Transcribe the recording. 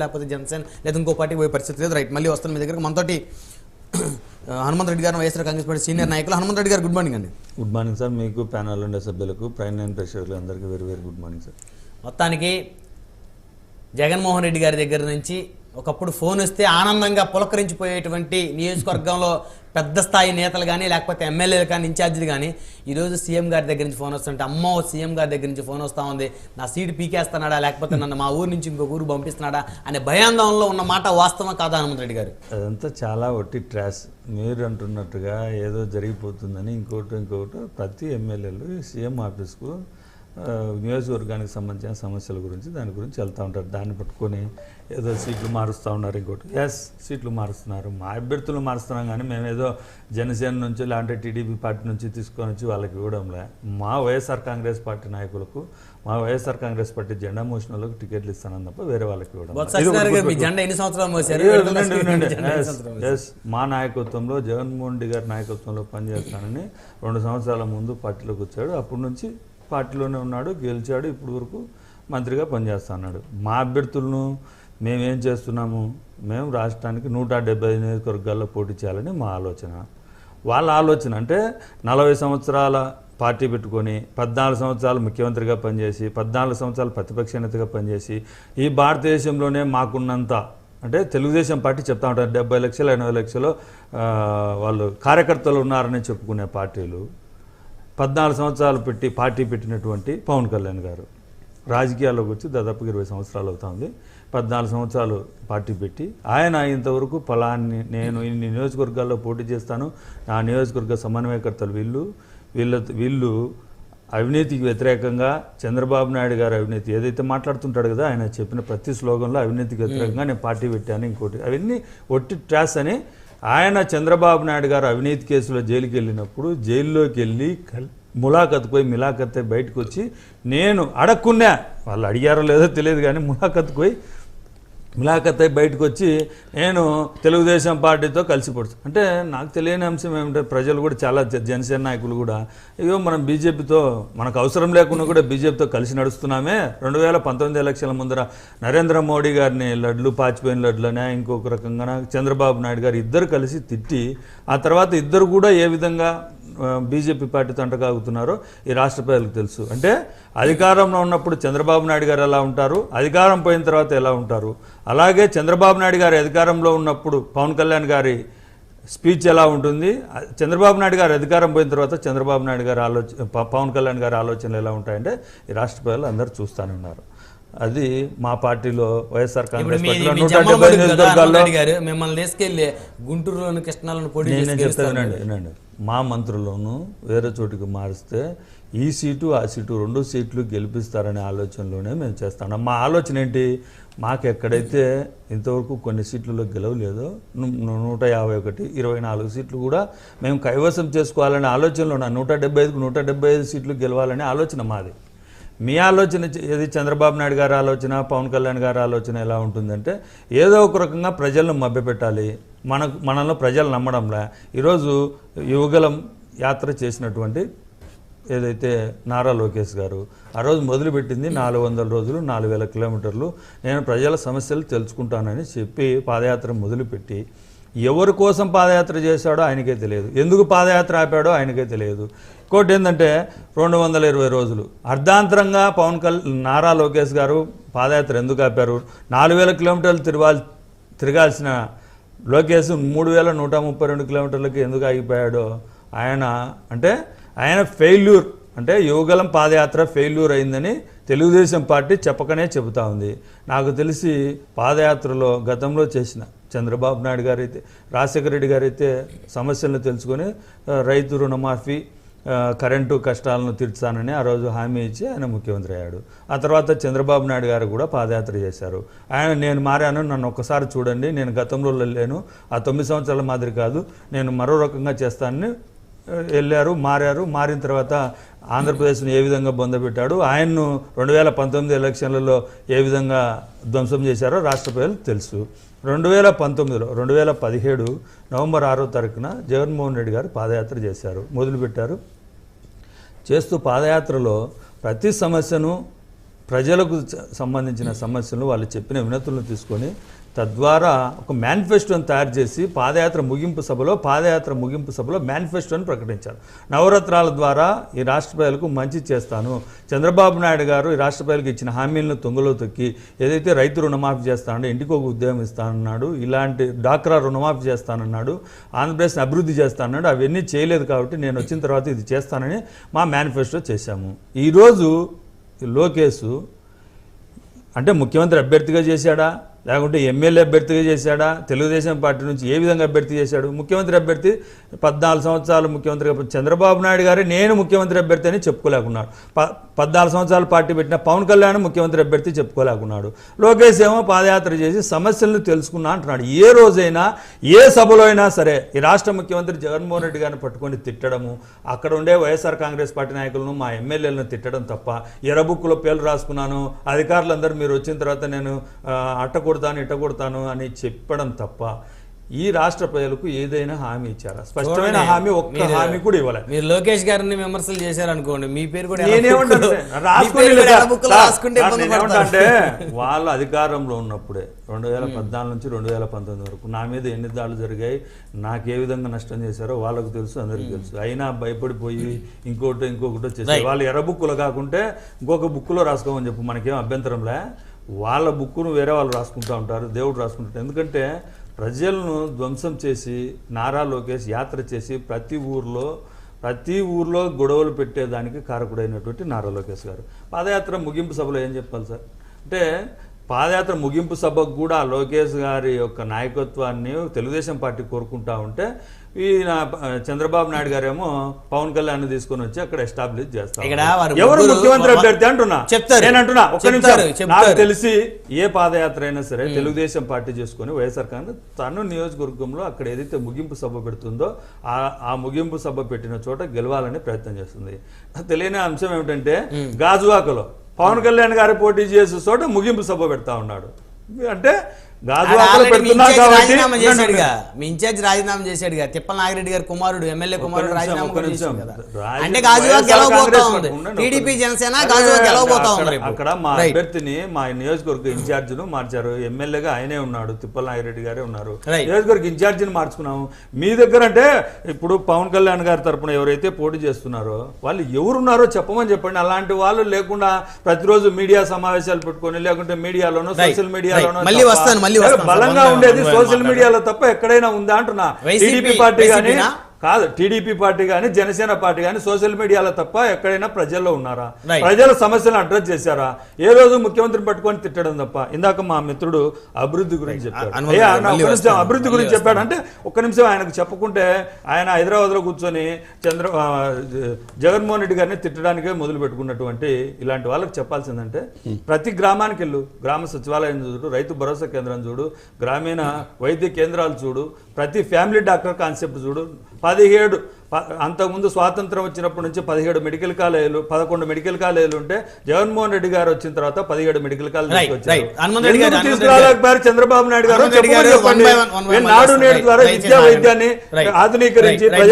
లేకపోతే జనసేన లేదా ఇంకో పార్టీ పోయే పరిస్థితి లేదు. రైట్ మళ్ళీ వస్తాను మీ దగ్గరకు. మనతోటి హనుమంత్ రెడ్డి గారు వైఎస్ఆర్ కాంగ్రెస్ పార్టీ సీనియర్ నాయకులు. హనుమంత్ రెడ్డి గారు గుడ్ మార్నింగ్ అండి. Good morning sir. మీకు ప్యానల్ ఉండే సభ్యులకు ప్రైమ్ నైన్ ప్రేక్షకులు అందరికీ very very good morning sir. మొత్తానికి జగన్మోహన్ రెడ్డి గారి దగ్గర నుంచి ఒకప్పుడు ఫోన్ వస్తే ఆనందంగా పులకరించిపోయేటువంటి నియోజకవర్గంలో పెద్ద స్థాయి నేతలు కానీ లేకపోతే ఎమ్మెల్యేలు కానీ ఇన్ఛార్జీలు కానీ ఈరోజు సీఎం గారి దగ్గర నుంచి ఫోన్ వస్తుంటే అమ్మో సీఎం గారి దగ్గర నుంచి ఫోన్ వస్తూ ఉంది నా సీటు పీకేస్తున్నాడా లేకపోతే నన్ను మా ఊరు నుంచి ఇంకొక ఊరు పంపిస్తున్నాడా అనే భయాందోళనలో ఉన్న మాట వాస్తవం కాదా హనుమంత్ రెడ్డి గారు? అదంతా చాలా ఒట్టి ట్రాస్ మీరు అంటున్నట్టుగా ఏదో జరిగిపోతుందని ఇంకోటి ఇంకోటి ప్రతి ఎమ్మెల్యేలు సీఎం ఆఫీస్కు నియోజకవర్గానికి సంబంధించిన సమస్యల గురించి దాని గురించి వెళ్తూ ఉంటారు. దాన్ని పట్టుకొని ఏదో సీట్లు మారుస్తూ ఉన్నారు ఇంకోటి. ఎస్ సీట్లు మారుస్తున్నారు. మా అభ్యర్థులు మారుస్తున్నాం కానీ మేము ఏదో జనసేన నుంచి లేదంటే టీడీపీ పార్టీ నుంచి తీసుకొని వచ్చి వాళ్ళకి ఇవ్వడంలే. మా వైఎస్ఆర్ కాంగ్రెస్ పార్టీ నాయకులకు మా వైఎస్ఆర్ కాంగ్రెస్ పార్టీ జెండా మోసిన వాళ్ళకి టికెట్లు ఇస్తానని తప్ప వేరే వాళ్ళకి ఇవ్వడం yes. మా నాయకత్వంలో జగన్మోహన్ రెడ్డి గారి నాయకత్వంలో పనిచేస్తానని రెండు సంవత్సరాల ముందు పార్టీలోకి వచ్చాడు. అప్పటి నుంచి పార్టీలోనే ఉన్నాడు గెలిచాడు ఇప్పుడు వరకు మంత్రిగా పనిచేస్తున్నాడు మా అభ్యర్థులను మేమేం చేస్తున్నాము? మేము రాష్ట్రానికి నూట డెబ్బై నియోజకవర్గాల్లో పోటీ చేయాలని మా ఆలోచన. వాళ్ళ ఆలోచన అంటే నలభై సంవత్సరాల పార్టీ పెట్టుకొని పద్నాలుగు సంవత్సరాలు ముఖ్యమంత్రిగా పనిచేసి పద్నాలుగు సంవత్సరాలు ప్రతిపక్ష నేతగా పనిచేసి ఈ భారతదేశంలోనే మాకున్నంత అంటే తెలుగుదేశం పార్టీ చెప్తా ఉంటారు డెబ్బై లక్షలు ఎనభై లక్షలు వాళ్ళు కార్యకర్తలు ఉన్నారని చెప్పుకునే పార్టీలు. పద్నాలుగు సంవత్సరాలు పెట్టి పార్టీ పెట్టినటువంటి పవన్ కళ్యాణ్ గారు. రాజకీయాల్లోకి వచ్చి దాదాపు ఇరవై సంవత్సరాలు అవుతుంది. పద్నాలుగు సంవత్సరాలు పార్టీ పెట్టి ఆయన ఇంతవరకు ఫలాన్ని నేను ఇన్ని నియోజకవర్గాల్లో పోటీ చేస్తాను. నా నియోజకవర్గ సమన్వయకర్తలు వీళ్ళు వీళ్ళ వీళ్ళు అవినీతికి వ్యతిరేకంగా చంద్రబాబు నాయుడు గారు అవినీతి ఏదైతే మాట్లాడుతుంటాడు కదా ఆయన చెప్పిన ప్రతి స్లోగన్లో అవినీతికి వ్యతిరేకంగా నేను పార్టీ పెట్టాను ఇంకోటి. అవన్నీ ఒట్టి ట్రాస్ అని ఆయన చంద్రబాబు నాయుడు గారు అవినీతి కేసులో జైలుకి వెళ్ళినప్పుడు జైల్లోకి వెళ్ళి ములాఖత్ పోయి మిలాఖత్ బయటకు వచ్చి నేను అడక్కున్నా. వాళ్ళు అడిగారో లేదో తెలియదు కానీ ములాఖత్ పోయి మిలాఖత్ అయి బయటకు వచ్చి నేను తెలుగుదేశం పార్టీతో కలిసి పడుతు అంటే నాకు తెలియని అంశం ఏమిటంటే ప్రజలు కూడా చాలా జనసేన నాయకులు కూడా అయ్యో మనం బీజేపీతో మనకు అవసరం లేకుండా కూడా బీజేపీతో కలిసి నడుస్తున్నామే. రెండు వేల పంతొమ్మిది ఎలక్షన్ల ముందర నరేంద్ర మోడీ గారిని లడ్లు పాచిపోయిన లడ్లనే ఇంకొక రకంగా చంద్రబాబు నాయుడు గారు ఇద్దరు కలిసి తిట్టి ఆ తర్వాత ఇద్దరు కూడా ఏ విధంగా బీజేపీ పార్టీతో అంటకాగుతున్నారో ఈ రాష్ట్ర ప్రజలకు తెలుసు. అంటే అధికారంలో ఉన్నప్పుడు చంద్రబాబు నాయుడు గారు ఎలా ఉంటారు? అధికారం పోయిన తర్వాత ఎలా ఉంటారు? అలాగే చంద్రబాబు నాయుడు గారి అధికారంలో ఉన్నప్పుడు పవన్ కళ్యాణ్ గారి స్పీచ్ ఎలా ఉంటుంది? చంద్రబాబు నాయుడు గారు అధికారం పోయిన తర్వాత చంద్రబాబు నాయుడు గారి ఆలోచన పవన్ కళ్యాణ్ గారి ఆలోచనలు ఎలా ఉంటాయంటే ఈ రాష్ట్ర ప్రజలు అందరూ చూస్తూనే ఉన్నారు. అది మా పార్టీలో వైఎస్ఆర్ కాంగ్రెస్ మిమ్మల్ని తీసుకెళ్ళి గుంటూరులోను కృష్ణాలను పోటీ చేసి మా మంత్రులను వేరే చోటికి మారిస్తే ఈ సీటు ఆ సీటు రెండు సీట్లు గెలిపిస్తారనే ఆలోచనలోనే మేము చేస్తాం. మా ఆలోచన ఏంటి? మాకు ఎక్కడైతే ఇంతవరకు కొన్ని సీట్లలో గెలవలేదో నూట యాభై ఒకటి ఇరవై నాలుగు సీట్లు కూడా మేము కైవసం చేసుకోవాలనే ఆలోచనలో ఉన్నాను నూట డెబ్బై ఐదుకు నూట డెబ్బై ఐదు సీట్లు గెలవాలనే ఆలోచన మాది. మీ ఆలోచన ఏది చంద్రబాబు నాయుడు గారి ఆలోచన పవన్ కళ్యాణ్ గారి ఆలోచన ఎలా ఉంటుందంటే ఏదో ఒక రకంగా ప్రజలను మభ్యపెట్టాలి. మనకు మనలో ప్రజలు నమ్మడంలా ఈరోజు యువగలం యాత్ర చేసినటువంటి ఏదైతే నారా లోకేష్ గారు ఆ రోజు మొదలుపెట్టింది నాలుగు వందల రోజులు నాలుగు వేల కిలోమీటర్లు. నేను ప్రజల సమస్యలు తెలుసుకుంటానని చెప్పి పాదయాత్ర మొదలుపెట్టి ఎవరి కోసం పాదయాత్ర చేశాడో ఆయనకే తెలియదు. ఎందుకు పాదయాత్ర ఆపాడో ఆయనకే తెలియదు. ఇంకోటి ఏంటంటే రెండు వందల ఇరవై రోజులు. అర్ధాంతరంగా పవన్ కల్ నారా లోకేష్ గారు పాదయాత్ర ఎందుకు ఆపారు? నాలుగు వేల కిలోమీటర్లు తిరగాల్ తిరగాల్సిన లోకేష్ మూడు వేల నూట ముప్పై రెండు కిలోమీటర్లకి ఎందుకు ఆగిపోయాడో ఆయన అంటే ఆయన ఫెయిల్యూర్ అంటే యువగలం పాదయాత్ర ఫెయిల్యూర్ అయిందని తెలుగుదేశం పార్టీ చెప్పకనే చెబుతా ఉంది. నాకు తెలిసి పాదయాత్రలో గతంలో చేసిన చంద్రబాబు నాయుడు గారు అయితే రాజశేఖర రెడ్డి గారు అయితే సమస్యలను తెలుసుకొని రైతు రుణమాఫీ కరెంటు కష్టాలను తీర్చానని ఆ రోజు హామీ ఇచ్చి ఆయన ముఖ్యమంత్రి అయ్యాడు. ఆ తర్వాత చంద్రబాబు నాయుడు గారు కూడా పాదయాత్ర చేశారు. ఆయన నేను మారాను నన్ను ఒక్కసారి చూడండి నేను గతంలో లేను ఆ తొమ్మిది సంవత్సరాల మాదిరి కాదు నేను మరో రకంగా చేస్తానని వెళ్ళారు మారారు మారిన తర్వాత ఆంధ్రప్రదేశ్ను ఏ విధంగా బొందబెట్టాడు ఆయన్ను రెండు వేల పంతొమ్మిది ఎలక్షన్లలో ఏ విధంగా ధ్వంసం చేశారో రాష్ట్ర ప్రజలు తెలుసు. రెండు వేల పంతొమ్మిదిలో రెండు వేల పదిహేడు నవంబర్ ఆరో తారీఖున జగన్మోహన్ రెడ్డి గారు పాదయాత్ర చేశారు. మొదలుపెట్టారు. చేస్తూ పాదయాత్రలో ప్రతి సమస్యను ప్రజలకు సంబంధించిన సమస్యలను వాళ్ళు చెప్పిన వినతులను తీసుకొని తద్వారా ఒక మేనిఫెస్టోని తయారు చేసి పాదయాత్ర ముగింపు సభలో పాదయాత్ర ముగింపు సభలో మేనిఫెస్టోని ప్రకటించారు. నవరత్నాల ద్వారా ఈ రాష్ట్ర ప్రజలకు మంచి చేస్తాను. చంద్రబాబు నాయుడు గారు ఈ రాష్ట్ర ప్రజలకు ఇచ్చిన హామీలను తొంగలో తొక్కి ఏదైతే రైతు రుణమాఫీ చేస్తానో ఇంటికి ఒక ఉద్యోగం ఇస్తానన్నాడు ఇలాంటి డాక్రా రుణమాఫీ చేస్తానన్నాడు ఆంధ్రప్రదేశ్ని అభివృద్ధి చేస్తానన్నాడు అవన్నీ చేయలేదు కాబట్టి నేను వచ్చిన తర్వాత ఇది చేస్తానని మా మేనిఫెస్టో చేశాము. ఈరోజు లోకేశు అంటే ముఖ్యమంత్రి అభ్యర్థిగా చేశాడా? లేకుంటే ఎమ్మెల్యే అభ్యర్థిగా చేశాడా? తెలుగుదేశం పార్టీ నుంచి ఏ విధంగా అభ్యర్థి చేశాడు? ముఖ్యమంత్రి అభ్యర్థి పద్నాలుగు సంవత్సరాలు ముఖ్యమంత్రిగా చంద్రబాబు నాయుడు గారే నేను ముఖ్యమంత్రి అభ్యర్థి అని చెప్పుకోలేకున్నాడు. ప పద్నాలుగు సంవత్సరాలు పార్టీ పెట్టిన పవన్ కళ్యాణ్ ముఖ్యమంత్రి అభ్యర్థి చెప్పుకోలేకున్నాడు. లోకేష్ ఏమో పాదయాత్ర చేసి సమస్యలను తెలుసుకున్నా అంటున్నాడు. ఏ రోజైనా ఏ సభలో అయినా సరే ఈ రాష్ట్ర ముఖ్యమంత్రి జగన్మోహన్ రెడ్డి గారిని పట్టుకొని తిట్టడము అక్కడ ఉండే వైఎస్ఆర్ కాంగ్రెస్ పార్టీ నాయకులను మా ఎమ్మెల్యేలను తిట్టడం తప్ప ఎర్రబుక్కులో పేర్లు రాసుకున్నాను అధికారులందరూ మీరు వచ్చిన తర్వాత నేను అట్టకూడదు కొడతాను ఇట్ట కొడతాను అని చెప్పడం తప్ప ఈ రాష్ట్ర ప్రజలకు ఏదైనా హామీ ఇచ్చారా? స్పష్టమైన హామీ ఒక్క హామీ కూడా ఇవ్వలేదు. మీరు లోకేష్ గారిని విమర్శలు చేశారనుకోండి మీ పేరు కూడా నేనేమంటా. అంటే వాళ్ళ అధికారంలో ఉన్నప్పుడే రెండు వేల పద్నాలుగు నుంచి రెండు వేల పంతొమ్మిది వరకు నా మీద ఎన్ని దాడులు జరిగాయి నాకు ఏ విధంగా నష్టం చేశారో వాళ్ళకు తెలుసు అందరికీ తెలుసు. అయినా భయపడిపోయి ఇంకోటి ఇంకొకటి వచ్చేసి వాళ్ళు ఎర్ర బుక్కులో కాకుంటే ఇంకొక బుక్కులో రాసుకోమని చెప్పు మనకేం అభ్యంతరంలే వాళ్ళ బుక్కును వేరే వాళ్ళు రాసుకుంటూ ఉంటారు దేవుడు రాసుకుంటారు ఎందుకంటే ప్రజలను ధ్వంసం చేసి నారా లోకేష్ యాత్ర చేసి ప్రతి ఊర్లో ప్రతి ఊర్లో గొడవలు పెట్టేదానికి కారకుడైనటువంటి నారా లోకేష్ గారు. పాదయాత్ర ముగింపు సభలో ఏం చెప్పాలి సార్? అంటే పాదయాత్ర ముగింపు సభకు కూడా లోకేష్ గారి యొక్క నాయకత్వాన్ని తెలుగుదేశం పార్టీ కోరుకుంటా ఉంటే ఈ చంద్రబాబు నాయుడు గారేమో పవన్ కళ్యాణ్ తీసుకొని వచ్చి అక్కడ ఎస్టాబ్లిష్ చేస్తారు ఎవరు ముఖ్యమంత్రి అభ్యర్థి అంటున్నా? చెప్తారు. ఒక్క నిమిషం. నాకు తెలిసి ఏ పాదయాత్ర అయినా సరే తెలుగుదేశం పార్టీ చేసుకొని వైఎస్ఆర్ కాంగ్రెస్ తను నియోజకవర్గంలో అక్కడ ఏదైతే ముగింపు సభ పెడుతుందో ఆ ఆ ముగింపు సభ పెట్టిన చోట గెలవాలని ప్రయత్నం చేస్తుంది. తెలియని అంశం ఏమిటంటే గాజువాకలో పవన్ కళ్యాణ్ గారు పోటీ చేసే చోట ముగింపు సభ పెడతా ఉన్నాడు. అంటే ఇన్ఛార్జ్ రాజీనామా చేశాడుగా ఇన్ఛార్జ్ చేశాడుగా తిప్పల నాగిరెడ్డి గారి కుమారుడు ఎమ్మెల్యే కుమారుడు రాజీనామా. చేశాడు అంటే గాజువా వైఎస్ఆర్ గెలవబోతా ఉంది టీడీపీ జనసేన అదే, గాజువా గెలవబోతా ఉంది. అక్కడ మా. అభ్యర్థిని మా నియోజకవర్గ ఇన్ఛార్జిను మార్చారు ఎమ్మెల్యేగా ఆయనే ఉన్నాడు తిప్పల నాగిరెడ్డి గారే ఉన్నారు. నియోజకవర్గ ఇన్ఛార్జిని మార్చుకున్నాము మీ దగ్గర అంటే ఇప్పుడు పవన్ కళ్యాణ్ గారి తరపున ఎవరైతే పోటీ చేస్తున్నారో వాళ్ళు ఎవరున్నారో చెప్పమని చెప్పండి అలాంటి వాళ్ళు లేకుండా ప్రతిరోజు మీడియా సమావేశాలు పెట్టుకొని లేకుంటే మీడియాలోనో. సోషల్ మీడియాలోనో మళ్ళీ వస్తాను. బలంగా ఉండేది సోషల్. మీడియాలో తప్ప ఎక్కడైనా ఉందా అంటున్నా టీడీపీ పార్టీ కానీ? కాదు టీడీపీ పార్టీ కానీ జనసేన పార్టీ కానీ సోషల్ మీడియాలో తప్ప ఎక్కడైనా ప్రజల్లో ఉన్నారా. ప్రజల సమస్యలను అడ్రస్ చేశారా? ఏ రోజు ముఖ్యమంత్రిని పట్టుకొని తిట్టడం తప్ప? ఇందాక మా మిత్రుడు అభివృద్ధి గురించి చెప్పాడు. అభివృద్ధి గురించి చెప్పాడు అంటే ఒక్క నిమిషం ఆయనకు చెప్పుకుంటే ఆయన హైదరాబాద్లో కూర్చొని చంద్ర జగన్మోహన్ రెడ్డి గారిని తిట్టడానికే మొదలు పెట్టుకున్నటువంటి ఇలాంటి వాళ్ళకి చెప్పాల్సిందంటే ప్రతి గ్రామానికి వెళ్ళు. గ్రామ సచివాలయం చూడు రైతు భరోసా కేంద్రం చూడు గ్రామీణ వైద్య కేంద్రాలు చూడు ప్రతి ఫ్యామిలీ డాక్టర్ కాన్సెప్ట్ చూడు పదిహేడు అంతకుముందు స్వాతంత్రం వచ్చినప్పటి నుంచి పదిహేడు మెడికల్ కాలేజీలు పదకొండు మెడికల్ కాలేజీలు ఉంటే జగన్మోహన్ రెడ్డి గారు వచ్చిన తర్వాత పదిహేడు మెడికల్ కాలేజీలు తీసుకురాలేకపోయారు చంద్రబాబు నాయుడు గారు నాడు. నేడు ద్వారా విద్యా. వైద్యాన్ని. ఆధునీకరించి.